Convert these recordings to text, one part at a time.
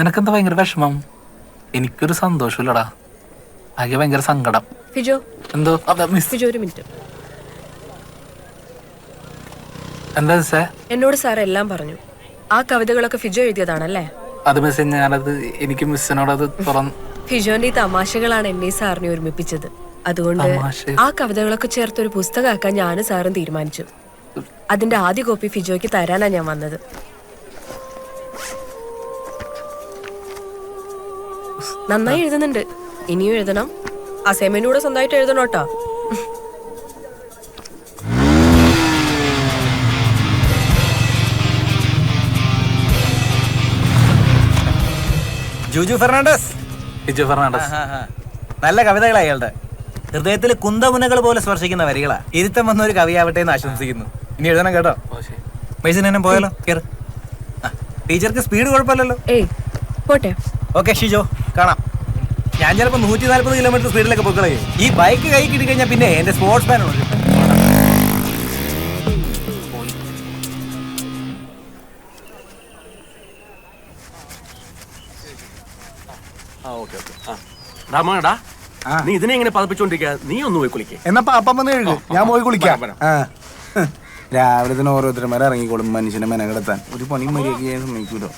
നിനക്കെന്താ ഭയങ്കര വിഷമം? എനിക്കൊരു സന്തോഷമില്ലടാ. ആകെ ഭയങ്കര സങ്കടം. ഫിജോ. എന്തോ? അതാ മിസ് ഫിജോ ഒരു മിനിറ്റ്. എന്താ മിസ്സേ എന്നോട് സാർ എല്ലാം പറഞ്ഞു. ആ കവിതകളൊക്കെ ഫിജോ എഴുതിയതാണല്ലേ? അത് മിസ് ഞാനത് എനിക്ക് മിസ്സിനോട് അത് തുറന്ന് ഫിജോന്റെ ഈ തമാശകളാണ് എന്നെ സാറിനെ ഒരുമിപ്പിച്ചത്. അതുകൊണ്ട് തമാശ? ആ കവിതകളൊക്കെ ചേർത്ത് ഒരു പുസ്തകമാക്കാൻ ഞാനും സാറും തീരുമാനിച്ചു. അതിന്റെ ആദ്യ കോപ്പി ഫിജോയ്ക്ക് തരാനാ ഞാൻ വന്നത്. നന്നായി എഴുതുന്നുണ്ട്. ഇനിയും എഴുതണം. അസൈൻമെന്റ് കൂടെ സ്വന്തമായിട്ട് എഴുതണം കേട്ടോ. ജൂജു ഫെർണാണ്ടസ്. ടിജു ഫെർണാണ്ടസ്. നല്ല കവിതകളാ അയാളുടെ ഹൃദയത്തിൽ കുന്തമുനകൾ പോലെ സ്പർശിക്കുന്ന വരികളാ. ഇരുത്തം വന്ന ഒരു കവിയാവട്ടെ എന്ന് ആശംസിക്കുന്നു. ഇനി എഴുതണം കേട്ടോ. മെയ്സിനെ പോയാലോ? കേറ്. ടീച്ചർക്ക് സ്പീഡ് കുഴപ്പമില്ലല്ലോ. ഏയ് പോട്ടെ. ഓക്കെ ഷിജോ. കാണാം. ഞാൻ ചിലപ്പോ നൂറ്റി നാല്പത് കിലോമീറ്റർ സ്പീഡിലൊക്കെ പൊക്കളേ ഈ ബൈക്ക് കൈ കിട്ടി കഴിഞ്ഞാൽ പിന്നെ എന്റെ സ്പോർട്സ് ആ രാമടാ നീ ഇതിനെ ഇങ്ങനെ പതപ്പിച്ചോണ്ടിരിക്കുക നീ ഒന്ന് പോയി കുളിക്കേ. എന്നാ അപ്പം വന്ന് കഴുകു. ഞാൻ പോയി കുളിക്കാം. ആ. രാവിലെ തന്നെ ഓരോരുത്തരന്മാരെ ഇറങ്ങിക്കോളും മനുഷ്യനെ മെനകെടുത്താൻ ഒരു പണി മര്യാദ ചെയ്യാൻ സമ്മതിക്കൂലോ?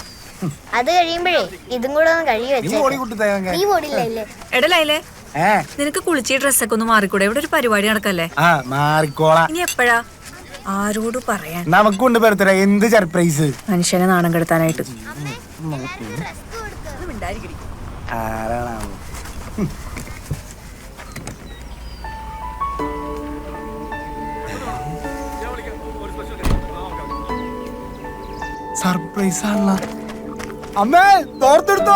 അത് കഴിയുമ്പോഴേ ഇതും കൂടെ ഒന്ന് കഴുകി വെച്ചേ നീ നിനക്ക് കുളിച്ച് ഡ്രസ്സൊക്കെ ഒന്ന് മാറിക്കൂടെ? ഇവിടെ ഒരു പരിപാടി നടക്കല്ലേ? ഇനി എപ്പോഴാ? ആരോട് പറയാൻ? നമുക്കുണ്ട് പെരുത്തര എന്ത് സർപ്രൈസ് മനുഷ്യനെ നാണം കെടുത്താനായിട്ട്. സർപ്രൈസ് ആണല്ലോ. അമ്മേ തോർത്തെടുത്തോ.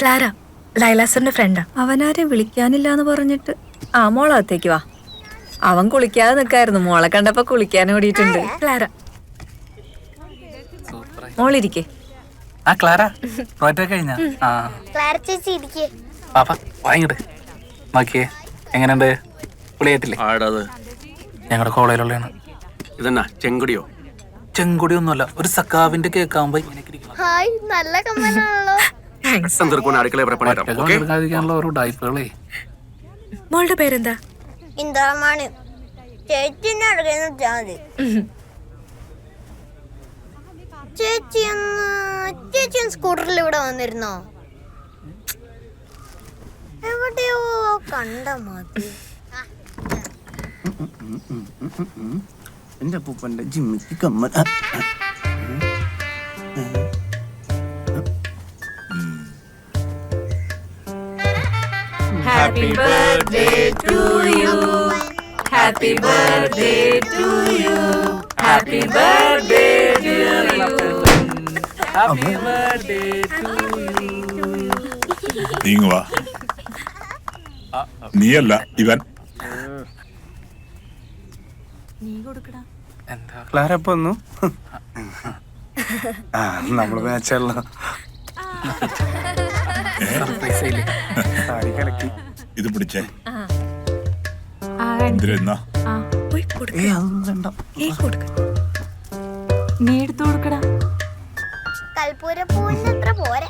ക്ലാര ലൈലാസറിന്റെ ഫ്രണ്ടാ. അവനാരെ വിളിക്കാനില്ല എന്ന് പറഞ്ഞിട്ട്. ആ മോളകത്തേക്ക് വാ. അവൻ കുളിക്കാതെ നിൽക്കായിരുന്നു മോളെ കണ്ടപ്പോ കുളിക്കാൻ ഓടിയിട്ടുണ്ട്. ക്ലാര. മോളിരിക്കേ. ആ ക്ലാര? പ്രോജക്റ്റ് കഴിഞ്ഞ? ആ. ക്ലാര ചേച്ചി ഇരിക്കേ. പാപ്പ വാങ്ങിട്ട് നോക്കിയേ. എങ്ങനെയുണ്ട്? പുളിയായിട്ടില്ലേ? ആടത് ഞങ്ങളുടെ കോളേജിലുള്ളതാണ്. ഇതെന്നാ? ചെങ്കുടിയോ? ചെങ്കുടി ഒന്നുമല്ല ഒരു സക്കാവിന്റെ കേക്ക് ആവുമ്പോ. ഹായ് നല്ല കമ്മലാണല്ലോ. മോളുടെ പേരെന്താ? ഇന്താമാണ് ചേച്ചിന്റെ അടുക്കുന്ന ചേച്ചി ഒന്ന് ചേച്ചി ഒന്ന് സ്കൂട്ടറിൽ ഇവിടെ വന്നിരുന്നോ? എവിടെയോ കണ്ട മതി. എന്റെ അപ്പൂപ്പന്റെ ജിമ്മിക്ക് കമ്മൽ. Happy birthday to you happy birthday to you happy birthday to നീങ്ങു വാ നീയല്ല ഇവൻ. എന്താ? ക്ലാര ഇപ്പൊ ആ നമ്മൾ മാച്ചല്ലോ ഇത് പിടിച്ചേ. കേക്ക് നീ എടുത്തു കൊടുക്കടാ. കൽപ്പൂര പൂവിന് അത്ര പോരാ.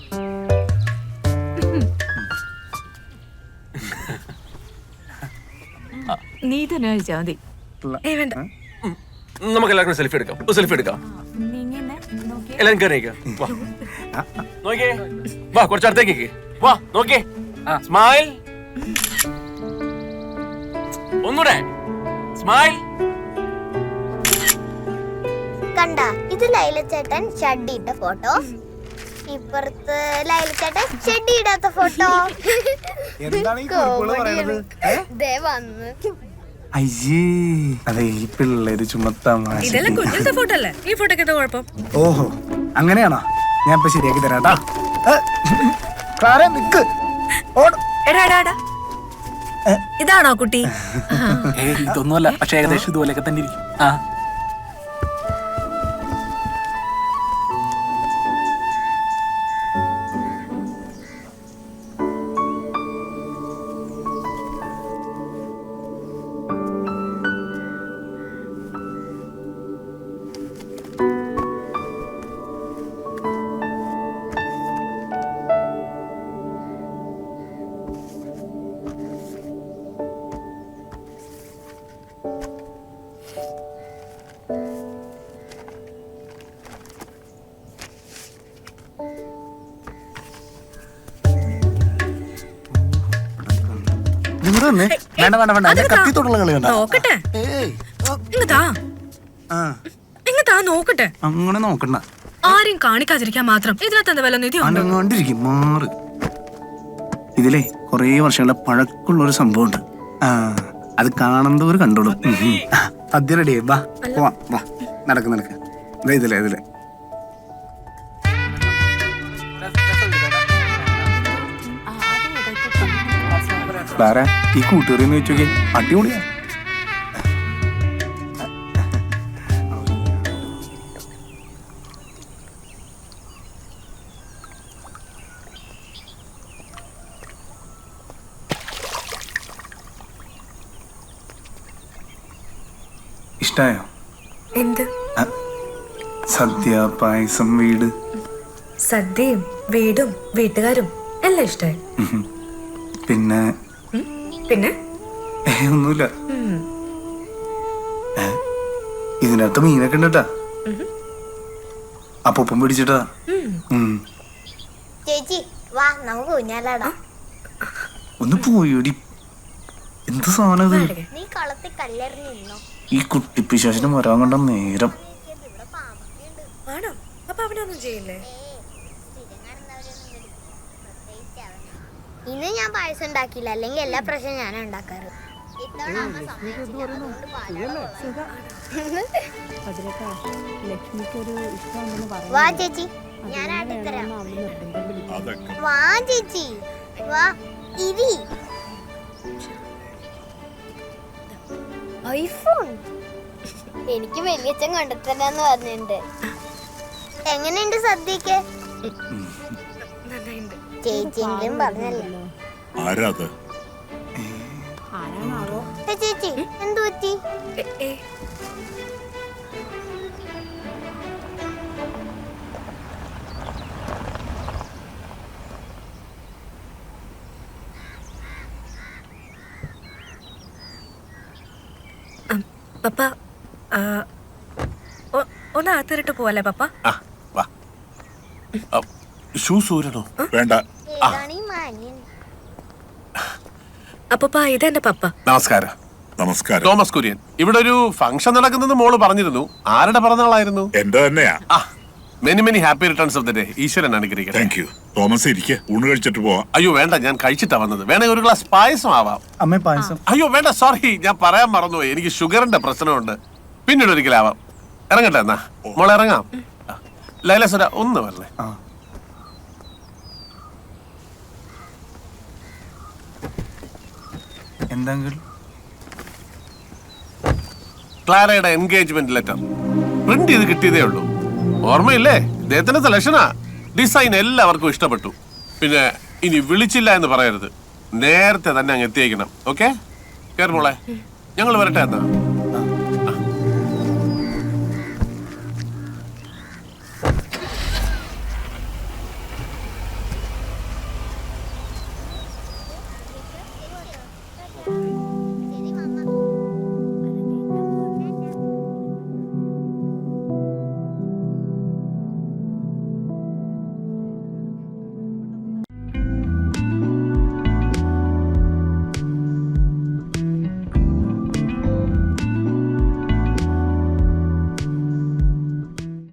നീ തന്നെ മതി. വേണ്ട. നമുക്ക് എല്ലാവർക്കും സെൽഫി എടുക്കാം. ഒരു സെൽഫി എടുക്കാം. കയറിയേക്ക് വാ. നോക്കിയേ. വാ വാ നോക്കിയേ. സ്മൈൽ ഒന്നൂടെ. സ്മൈൽ കണ്ട? ഇത് ലൈലച്ചേട്ടൻ ഇട്ട ഫോട്ടോ. ഇപ്പുറത്ത് ലൈലച്ചേട്ടൻ ചേട്ടൻ ഇടാത്ത ഫോട്ടോ ദേ വന്ന്. അയ്യേ അതെ ഈ പിള്ളേര് ഇതെല്ലാം കുഞ്ഞിലത്തെ ഫോട്ടോ അല്ലേ ഈ ഫോട്ടോക്ക് എന്താ കുഴപ്പം? ഓഹോ അങ്ങനെയാണോ? ഞാൻ ഇപ്പൊ ശരിയാക്കി തരാട്ടാ ക്ലാര നിക്ക്. ഓട്. എടാ എടാ എടാ. ഇതാണോ കുട്ടി? ഇതൊന്നുമല്ല പക്ഷെ ഏകദേശം ഇതുപോലെയൊക്കെ തന്നെ ഇരിക്കും. ആ. വന്നേ. വേണ്ട വേണ്ട വേണ്ട. എന്റെ കത്തി തൊട്ടുള്ള കളി വേണ്ട നോക്കട്ടെ. ഏയ്. ഓ, ആ. ഇങ്ങ് നോക്കട്ടെ. അങ്ങനെ നോക്കണ്ട. ആരും കാണിക്കാതിരിക്കാൻ മാത്രം. ഇതിനകത്ത് എന്താ വല്ല നിധി ഉണ്ടോ അനങ്ങാണ്ടിരിക്കും. മാറ്. ഇതിലേ കുറേ വർഷങ്ങളുടെ പഴക്കമുള്ള ഒരു സംഭവമുണ്ട്. ആ അത് കാണുന്നവർ കണ്ടോളും. സദ്യ റെഡി വാ വാ വാ. നടക്ക് നടക്ക്. ഇതിലെ ഇതിലെ. ക്ലാര ഈ കൂട്ടുകാരെന്ന് വെച്ചോക്കെ. അടിപൊളിയാ. ഇഷ്ടായോ? എന്ത്? സദ്യ പായസം വീട്. സദ്യയും വീടും വീട്ടുകാരും എല്ലാം ഇഷ്ടായി? പിന്നെ പിന്നെ? ഒന്നുമില്ല. ഇതിനകത്ത് മീനൊക്കെ ഉണ്ടട്ടാ. അപ്പൊപ്പം പിടിച്ചിട്ടാ. ചേച്ചി വാ നമുക്ക് ഊഞ്ഞാലാടാം. ഒന്ന് പോയോടി. എന്ത് സാധനം നീ കളത്തിൽ കല്ലെറിഞ്ഞ് ഈ കുട്ടിപ്പിശാശിനെ വരാൻ കണ്ട നേരം. ഉണ്ട്. ആണോ? അപ്പൊ അവനൊന്നും ചെയ്യില്ലേ? ഇന്ന് ഞാൻ പായസം ഉണ്ടാക്കിയില്ല. അല്ലെങ്കിൽ എല്ലാ പ്രശ്നം ഞാൻ ഉണ്ടാക്കാറ്. ഇത്തവണ അമ്മ സമ്മതിച്ചില്ല. അതുകൊണ്ട് പാലാണ് വാ ചേച്ചി. ഞാൻ ആട്ടിത്തരാം അതൊക്കെ. വാ ചേച്ചി. വാ. ഇരി. ഐഫോൺ. എനിക്ക് വലിയച്ഛൻ കൊണ്ടുത്തരാന്ന് പറഞ്ഞിട്ടുണ്ട്. എങ്ങനെയുണ്ട് സദ്യക്ക് ചേച്ചിയെങ്കിലും പറഞ്ഞല്ലോ? ആരാ അത്? ഏ, ചേച്ചി എന്തു പറ്റി? പപ്പ ഒന്ന് അകത്തേറിട്ട് പോവല്ലേ പപ്പ? ആ വാ. ഷൂസ് ഊരണോ? വേണ്ട. അപ്പപ്പ ഇതെന്റെ പപ്പ. നമസ്കാരം. നമസ്കാരം. തോമസ് കുര്യൻ. ഇവിടെ ഒരു ഫംഗ്ഷൻ നടക്കുന്നെന്ന് മോൾ പറഞ്ഞിരുന്നു. ആരുടെ പിറന്നാളായിരുന്നു? എന്റെ തന്നെയാ. Many many happy returns of the day ഈശ്വരൻ അനുഗ്രഹിക്കട്ടെ. താങ്ക് യു തോമസ് ഇരിക്കെ. ഊണ് കഴിച്ചിട്ട് പോവാം. അയ്യോ വേണ്ട. ഞാൻ കഴിച്ചിട്ടാ വന്നത്. വേണമെങ്കിൽ ഒരു ഗ്ലാസ് പായസം ആവാം. അമ്മേ പായസം. അയ്യോ വേണ്ട. സോറി ഞാൻ പറയാൻ മറന്നുപോയി. എനിക്ക് ഷുഗറിന്റെ പ്രശ്നമുണ്ട്. പിന്നീട് ഒരിക്കലാവാം. ഇറങ്ങട്ടെ എന്നാ. മോളെ ഇറങ്ങാം. ലൈലസുര ഒന്ന് വരണേ. എന്തെങ്കിലും? ക്ലാരയുടെ എൻഗേജ്മെന്റ് ലെറ്റർ പ്രിന്റ് ചെയ്ത് കിട്ടിയതേ ഉള്ളൂ. ഓർമ്മയില്ലേ? ഇദ്ദേഹത്തിന്റെ സെലക്ഷനാ ഡിസൈൻ എല്ലാവർക്കും ഇഷ്ടപ്പെട്ടു. പിന്നെ ഇനി വിളിച്ചില്ല എന്ന് പറയരുത്. നേരത്തെ തന്നെ അങ്ങ് എത്തിയേക്കണം. ഓക്കെ കേറ് മോളെ. ഞങ്ങൾ വരട്ടെ എന്നാ.